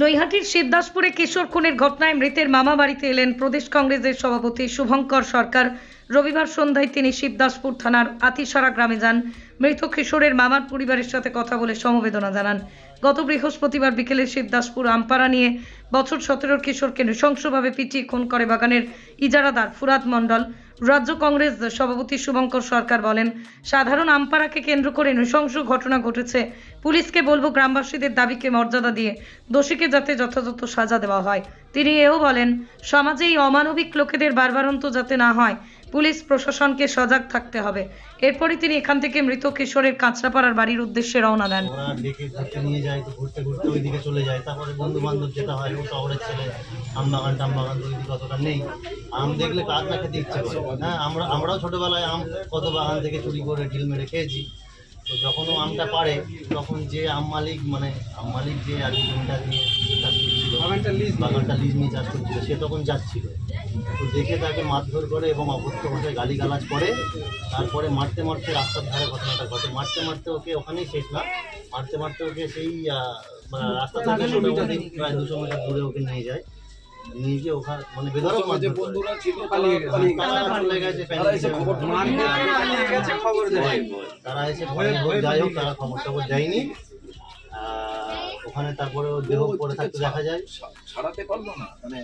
নৈহাটির শিবদাসপুরে কিশোর খুনের ঘটনায় মৃতের মামা বাড়িতে এলেন প্রদেশ কংগ্রেসের সভাপতি শুভঙ্কর সরকার। রবিবার সন্ধ্যায় তিনি শিবদাসপুর থানার আতিসারা গ্রামে যান। মৃত কিশোরের মামার পরিবারের সাথে কথা বলে সমবেদনা জানান। গত বৃহস্পতিবার বিকেলে শিবদাসপুর আমপাড়া নিয়ে বছর সতেরোর কিশোরকে নৃশংসভাবে পিটিয়ে খুন করে বাগানের ইজারাদার ফুরাদ মণ্ডল। রাজ্য কংগ্রেস সভাপতি শুভঙ্কর সরকার বলেন, সাধারণ আমপাড়াকে কেন্দ্র করে নৃশংস ঘটনা ঘটেছে। পুলিশকে বলব, গ্রামবাসীদের দাবিকে মর্যাদা দিয়ে দোষীকে যাতে যথাযথ সাজা দেওয়া হয়। তিনি এও বলেন, সমাজে এই অমানবিক লোকেদের বারবারন্ত যাতে না হয় পুলিশ প্রশাসনকে সজাগ থাকতে হবে। এরপরই তিনি এখান থেকে মৃত কিশোরের কাঁচরাপাড়ার বাড়ির উদ্দেশ্যে রওনা দেন। যায় যেটা হয় শহরের ছেলে অতটা নেই। আম দেখলে না হ্যাঁ আমরা, আমরাও ছোটোবেলায় আম কত বাগান থেকে চুরি করে, ঢিল মেরে খেয়েছি। তো যখন আমটা পারে তখন যে আম মালিক মানে আম মালিক যে আর কি জমিটা নিয়ে চাষ করছিল বাগানটা লিজ নিয়ে চাষ করছিল সে তখন যাচ্ছিল। তো দেখে তাকে মারধর করে এবং অভদ্র ভাষায় গালি গালাজ করে। তারপরে মারতে মারতে রাস্তার ধারে ঘটনাটা ঘটে। মারতে মারতে ওকে ওখানেই শেষ না। মারতে মারতে ওকে সেই মানে রাস্তা থেকে মোটামুটি প্রায় দুশো মিটার দূরে ওকে নিয়ে যায়। নিয়ে গিয়ে ওখানে মানে বেধরক বন্ধুরা ছিল পালিয়ে গেছে। তারা এসে খবর মারপিট করে পালিয়ে গেছে। খবর দেয় তারা এসে ভয়ে ভয়ে যাই হোক তারা খবর টবর দেয়নি। আহ, ওখানে তারপরে দেহ পড়ে থাকতে দেখা যায়। ছাড়াতে পারল না মানে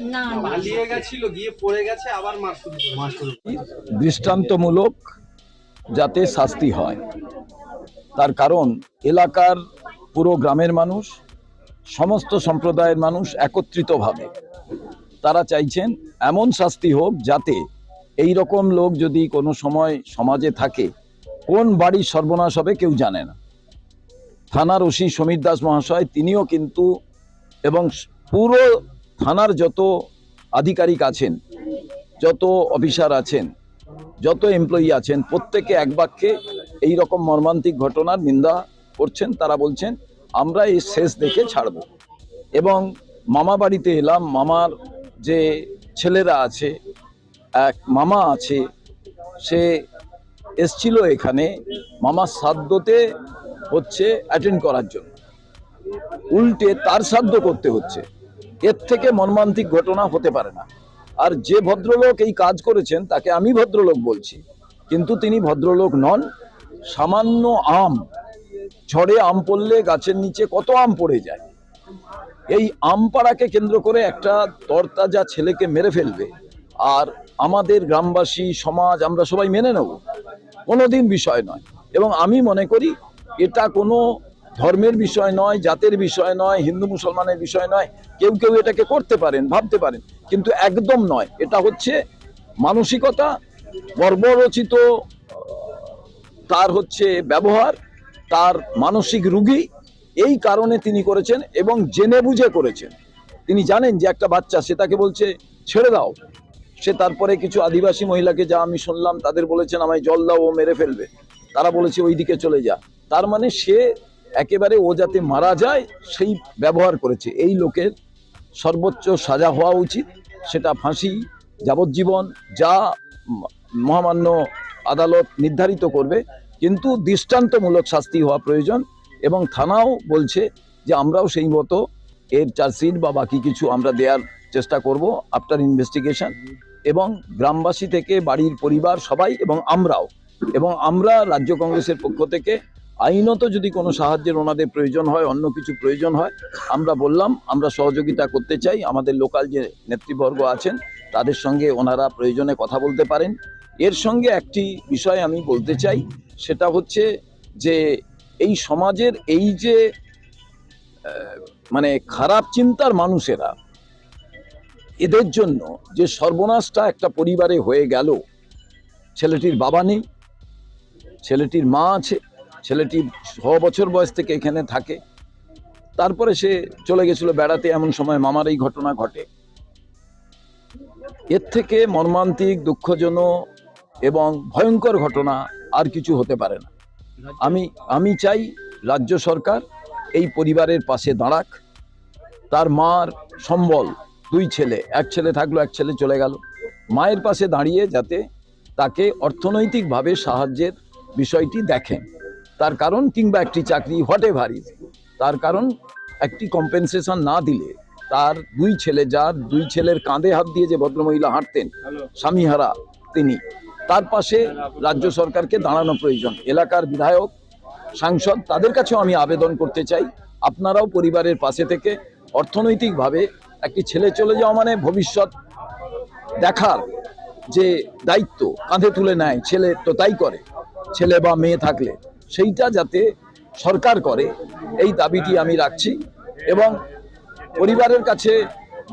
পালিয়ে গেছিল গিয়ে পড়ে গেছে আবার মার শুরু করে মাস শুরু দৃষ্টান্তমূলক যাতে শাস্তি হয়। তার কারণ এলাকার পুরো গ্রামের মানুষ সমস্ত সম্প্রদায়ের মানুষ একত্রিতভাবে। তারা চাইছেন এমন শাস্তি হোক যাতে এই রকম লোক যদি কোনো সময় সমাজে থাকে কোন বাড়ির সর্বনাশ হবে কেউ জানে না। থানার ওসি সমীর দাস মহাশয়, তিনিও কিন্তু এবং পুরো থানার যত আধিকারিক আছেন, যত অফিসার আছেন, যত এমপ্লয়ি আছেন, প্রত্যেকে এক বাক্যে এই রকম মর্মান্তিক ঘটনার নিন্দা করছেন। তারা বলছেন, আমরা এই শেষ দেখে ছাড়ব। এবং মামা বাড়িতে এলাম, মামার যে ছেলেরা আছে, এক মামা আছে, সে এসছিল এখানে, মামার সাধ্যতে হচ্ছে অ্যাটেন্ড করার জন্য। উল্টে তার সাধ্য করতে হচ্ছে। এর থেকে মর্মান্তিক ঘটনা হতে পারে না। আর যে ভদ্রলোক এই কাজ করেছেন, তাকে আমি ভদ্রলোক বলছি। কিন্তু তিনি ভদ্রলোক নন। সামান্য আম। ঝড়ে আম পড়লে গাছের নিচে কত আম পড়ে যায়। এই আম পাড়াকে কেন্দ্র করে একটা তরতাজা ছেলেকে মেরে ফেলবে। আর আমাদের গ্রামবাসী, সমাজ, আমরা সবাই মেনে নেব। কোনোদিন বিষয় নয়। এবং আমি মনে করি এটা কোনো ধর্মের বিষয় নয়, জাতের বিষয় নয়, হিন্দু মুসলমানের বিষয় নয়। কেউ কেউ এটাকে করতে পারেন, ভাবতে পারেন। কিন্তু একদম নয়। এটা হচ্ছে মানসিকতা বর্বরচিত তার হচ্ছে ব্যবহার, তার মানসিক রুগী, এই কারণে তিনি করেছেন এবং জেনে বুঝে করেছেন। তিনি জানেন যে একটা বাচ্চা, সে তাকে বলছে, ছেড়ে দাও। সে তারপরে কিছু আদিবাসী মহিলাকে যা আমি শুনলাম, তাদের বলেছেন, আমায় জল দাও, ও মেরে ফেলবে। তারা বলেছে ওই দিকে চলে যা। তার মানে সে একেবারে ও যাতে মারা যায়, সেই ব্যবহার করেছে। এই লোকের সর্বোচ্চ সাজা হওয়া উচিত, সেটা ফাঁসি, যাবজ্জীবন, যা মহামান্য আদালত নির্ধারিত করবে। কিন্তু দৃষ্টান্তমূলক শাস্তি হওয়া প্রয়োজন এবং থানাও বলছে যে আমরাও সেই মতো এর চার্জশিট বা বাকি কিছু আমরা দেওয়ার চেষ্টা করব আফটার ইনভেস্টিগেশন। এবং গ্রামবাসী থেকে, বাড়ির পরিবার, সবাই এবং আমরাও। এবং আমরা রাজ্য কংগ্রেসের পক্ষ থেকে আইনত যদি কোনো সাহায্যের ওনাদের প্রয়োজন হয়, অন্য কিছু প্রয়োজন হয়, আমরা বললাম, আমরা সহযোগিতা করতে চাই। আমাদের লোকাল যে নেতৃবর্গ আছেন, তাদের সঙ্গে ওনারা প্রয়োজনে কথা বলতে পারেন। এর সঙ্গে একটি বিষয় আমি বলতে চাই, সেটা হচ্ছে যে এই সমাজের এই যে মানে খারাপ চিন্তার মানুষেরা, এদের জন্য যে সর্বনাশটা একটা পরিবারে হয়ে গেল, ছেলেটির বাবা নেই, ছেলেটির মা আছে ছেলেটি ছ বছর বয়স থেকে এখানে থাকে। তারপরে সে চলে গেছিল বেড়াতে, এমন সময় মামার এই ঘটনা ঘটে। এর থেকে মর্মান্তিক, দুঃখজনক এবং ভয়ঙ্কর ঘটনা আর কিছু হতে পারে না। আমি আমি চাই রাজ্য সরকার এই পরিবারের পাশে দাঁড়াক। তার মার সম্বল, দুই ছেলে, এক ছেলে থাকল, এক ছেলে চলে গেল। মায়ের পাশে দাঁড়িয়ে যাতে তাকে অর্থনৈতিকভাবে সাহায্যের বিষয়টি দেখেন। তার কারণ কিংবা একটি চাকরি হোয়াট এভার তার কারণ একটি কম্পেনসেশন না দিলে তার দুই ছেলে যার দুই ছেলের কাঁধে হাত দিয়ে যে ভদ্রমহিলা হাঁটতেন স্বামীহারা তিনি তার পাশে রাজ্য সরকারকে দাঁড়ানো প্রয়োজন। এলাকার বিধায়ক সাংসদ তাদের কাছেও আমি আবেদন করতে চাই। আপনারাও পরিবারের পাশে থেকে অর্থনৈতিকভাবে একটি ছেলে চলে যাওয়া মানে ভবিষ্যৎ দেখার যে দায়িত্ব কাঁধে তুলে নেয়। ছেলে তো তাই করে। ছেলে বা মেয়ে থাকলে সেইটা যাতে সরকার করে, এই দাবিটি আমি রাখছি এবং পরিবারের কাছে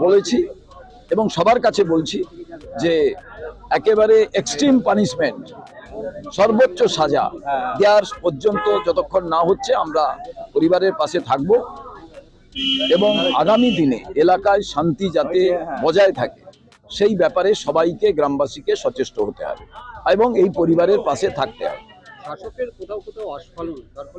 বলেছি এবং সবার কাছে বলছি যে একেবারে এক্সট্রিম পানিশমেন্ট সর্বোচ্চ সাজা দেওয়ার পর্যন্ত যতক্ষণ না হচ্ছে আমরা পরিবারের পাশে থাকব এবং আগামী দিনে এলাকায় শান্তি যাতে বজায় থাকে, সেই ব্যাপারে সবাইকে, গ্রামবাসীকে সচেষ্ট হতে হবে এবং এই পরিবারের পাশে থাকতে হবে। শাসকের কোথাও কোথাও ফলে